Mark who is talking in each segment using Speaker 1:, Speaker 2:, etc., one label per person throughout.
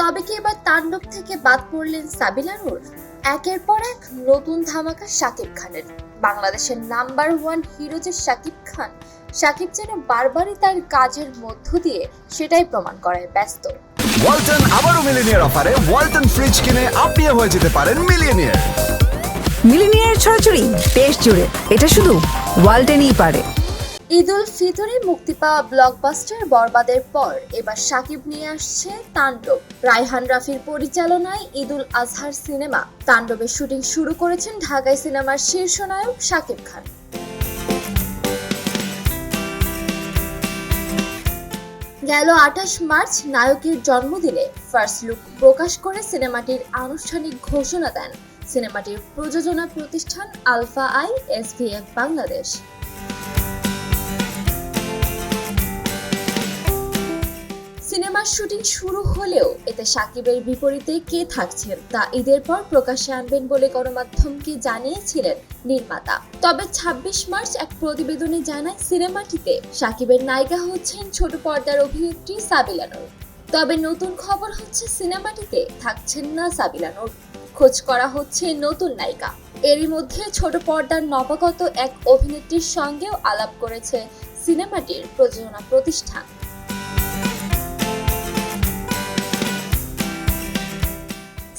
Speaker 1: তবে কি এবার তাণ্ডব থেকে বাদ পড়লেন সাবিলা নূর? একের পর এক নতুন ধামাকা শাকিব খানের। বাংলাদেশের নাম্বার ওয়ান হিরো যে শাকিব খান শাকিব যেন বারবারই তার কাজের মধ্য দিয়ে সেটাই প্রমাণ করায় ব্যস্ত।
Speaker 2: ওয়ালটন আবারও মিলিনিয়ার অফারে ওয়ালটন ফ্রিজ কিনে আপনিও হয়ে যেতে পারেন মিলিয়নিয়ার
Speaker 3: মিলিনিয়ার ছড়াছড়ি দেশ জুড়ে। এটা শুধু ওয়ালটেনই পারে।
Speaker 1: ঈদ উল ফিতরে মুক্তি পাওয়া ব্লকবাস্টার বরবাদের পর এবার সাকিব নিয়ে আসছে তাণ্ডব। রায়হান রাফির পরিচালনায় ঈদ উল আজহার সিনেমা। তাণ্ডবের শুটিং শুরু করেছেন ঢাকায় সিনেমার শীর্ষ নায়ক সাকিব খান। গেল আঠাশ মার্চ নায়কের জন্মদিনে ফার্স্ট লুক প্রকাশ করে সিনেমাটির আনুষ্ঠানিক ঘোষণা দেন। সিনেমাটির প্রযোজনা প্রতিষ্ঠান আলফা আই এসভিএফ বাংলাদেশ। সিনেমার শুটিং শুরু হলেও এতে সাকিবের বিপরীতে কে থাকছেন তা ঈদের পর প্রকাশ্যে আনবেন বলে গণমাধ্যমকে জানিয়েছিলেন নির্মাতা। তবে ২৬ মার্চ এক প্রতিবেদনে জানায় সিনেমাটিতে সাকিবের নায়িকা হচ্ছেন ছোট পর্দার অভিনেত্রী সাবিলা নূর। তবে নতুন খবর হচ্ছে সিনেমাটিতে থাকছেন না সাবিলা নূর। খোঁজ করা হচ্ছে নতুন নায়িকা। এরই মধ্যে ছোট পর্দার নবাগত এক অভিনেত্রীর সঙ্গেও আলাপ করেছে সিনেমাটির প্রযোজনা প্রতিষ্ঠান।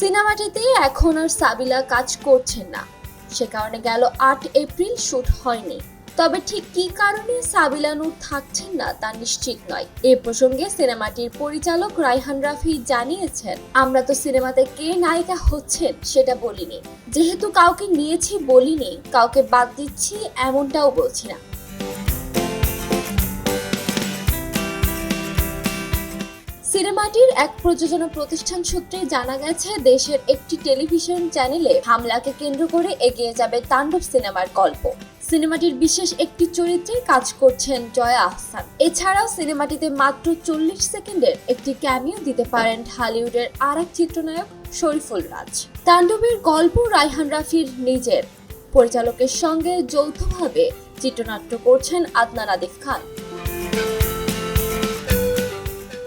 Speaker 1: সিনেমাটিতে এখন আর সাবিলা কাজ করছেন না। সে কারণে গেল আট এপ্রিল শুট হয়নি। তবে ঠিক কি কারণে সাবিলা নূর থাকছেন না তা নিশ্চিত নয়। এ প্রসঙ্গে সিনেমাটির পরিচালক রায়হান রাফি জানিয়েছেন, আমরা তো সিনেমাতে কে নায়িকা হচ্ছেন সেটা বলিনি। যেহেতু কাউকে নিয়েছি বলিনি, কাউকে বাদ দিচ্ছি এমনটাও বলছি না। সিনেমাটির এক প্রযোজনা প্রতিষ্ঠান সূত্রে জানা গেছে, দেশের একটি টেলিভিশন চ্যানেলে হামলাকে কেন্দ্র করে এগিয়ে যাবে তাণ্ডব সিনেমার গল্প। সিনেমাটির বিশেষ একটি চরিত্রে কাজ করছেন জয়া আহসান। এছাড়াও সিনেমাটিতে মাত্র চল্লিশ সেকেন্ডের একটি ক্যামিও দিতে পারেন হলিউডের আর এক চিত্রনায়ক শরীফুল রাজ। তাণ্ডবের গল্প রায়হান রাফির নিজের। পরিচালকের সঙ্গে যৌথভাবে চিত্রনাট্য করছেন আদনান আদিফ খান।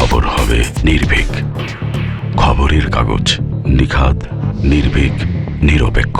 Speaker 4: খবর হবে নির্ভীক। খবরের কাগজ নিখাদ নির্ভীক নিরপেক্ষ।